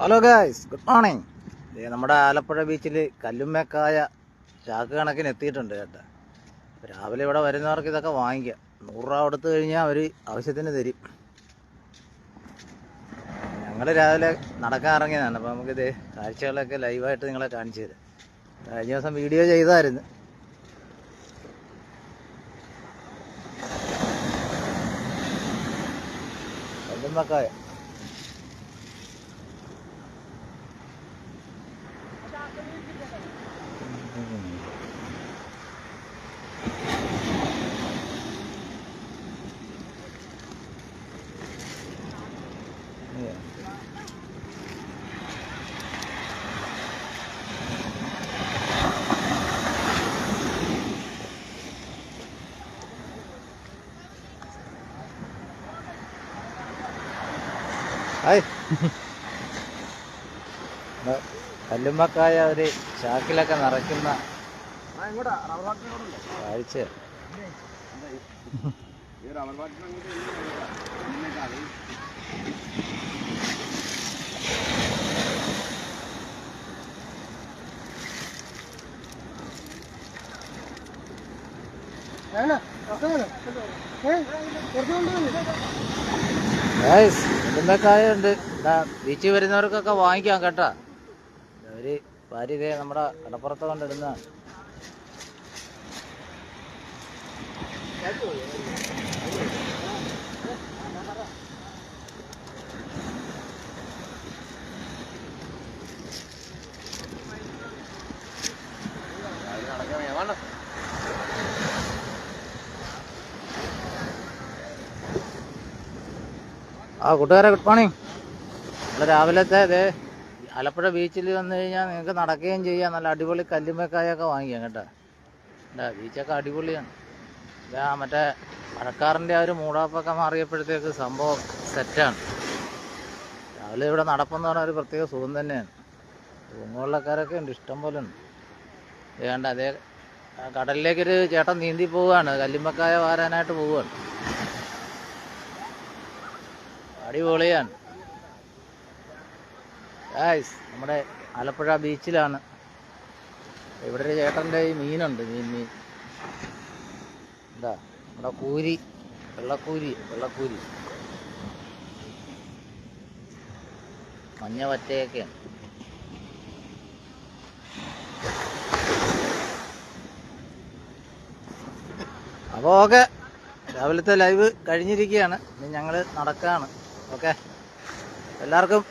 Hello guys good morning നമ്മുടെ ആലപ്പുഴ ബീച്ചിൽ കല്ലുമ്മേക്കായ ചാക്ക് കണക്കിന് എത്തിയിട്ടുണ്ട് കേട്ടോ. രാവിലെ ഇവിടെ വരുന്നവർക്ക് ഇതൊക്കെ വാങ്ങിക്കാം. നൂറ് രൂപ കൊടുത്തു കഴിഞ്ഞാൽ അവർ ആവശ്യത്തിന് തരും. ഞങ്ങൾ രാവിലെ നടക്കാൻ ഇറങ്ങിയതാണ്. അപ്പോൾ നമുക്കിത് കാഴ്ചകളൊക്കെ ലൈവായിട്ട് നിങ്ങളെ കാണിച്ചു തരാം. കഴിഞ്ഞ ദിവസം വീഡിയോ ചെയ്തായിരുന്നു. കല്ലുമ്മക്കായ. ഹായ്. കല്ലുമ്മക്കായ ഒരു ചാക്കിലൊക്കെ നിറയ്ക്കുന്ന കാഴ്ച. കല്ലുമ്മക്കായ എന്താ ബീച്ചിൽ വരുന്നവർക്കൊക്കെ വാങ്ങിക്കാം കേട്ടാ. അവർ ഭാര്യ ഇതേ നമ്മുടെ കടപ്പുറത്ത് കൊണ്ടിടുന്ന ആ കൂട്ടുകാരെ ഗുഡ് മോർണിംഗ് നമ്മൾ രാവിലത്തെ അതെ ആലപ്പുഴ ബീച്ചിൽ വന്നു കഴിഞ്ഞാൽ നിങ്ങൾക്ക് നടക്കുകയും ചെയ്യാം. നല്ല അടിപൊളി കല്ലുമേക്കായൊക്കെ വാങ്ങിക്കാം കേട്ടോ. എന്താ ബീച്ചൊക്കെ അടിപൊളിയാണ്. ഇതാ മറ്റേ മഴക്കാറിന്റെ ആ ഒരു മൂടാപ്പൊക്കെ മാറിയപ്പോഴത്തേക്ക് സംഭവം സെറ്റാണ്. രാവിലെ ഇവിടെ നടപ്പെന്ന് പറഞ്ഞാൽ ഒരു പ്രത്യേക സുഖം തന്നെയാണ്. തൂങ്ങുവെള്ളക്കാരൊക്കെ ഉണ്ട് ഇഷ്ടം പോലെ ഉണ്ട്. വേണ്ട അതേ കടലിലേക്കൊരു ചേട്ടൻ നീന്തി പോവുകയാണ്. കല്ലുമ്മക്കായ വാരാനായിട്ട് പോവുകയാണ്. അടിപൊളിയാണ്. ഗായ്സ് നമ്മുടെ ആലപ്പുഴ ബീച്ചിലാണ്. ഇവിടെ ഒരു ചേട്ടന്റെ ഈ മീനുണ്ട് മീൻ മീൻ. എന്താ? നമ്മുടെ കൂരി വെള്ളക്കൂരി വെള്ളക്കൂരി. മഞ്ഞ വറ്റയൊക്കെയാണ്. അപ്പോൾ ഓക്കെ രാവിലത്തെ ലൈവ് കഴിഞ്ഞിരിക്കുകയാണ്. ഇനി ഞങ്ങൾ നടക്കുകയാണ്. ഓക്കെ. എല്ലാവർക്കും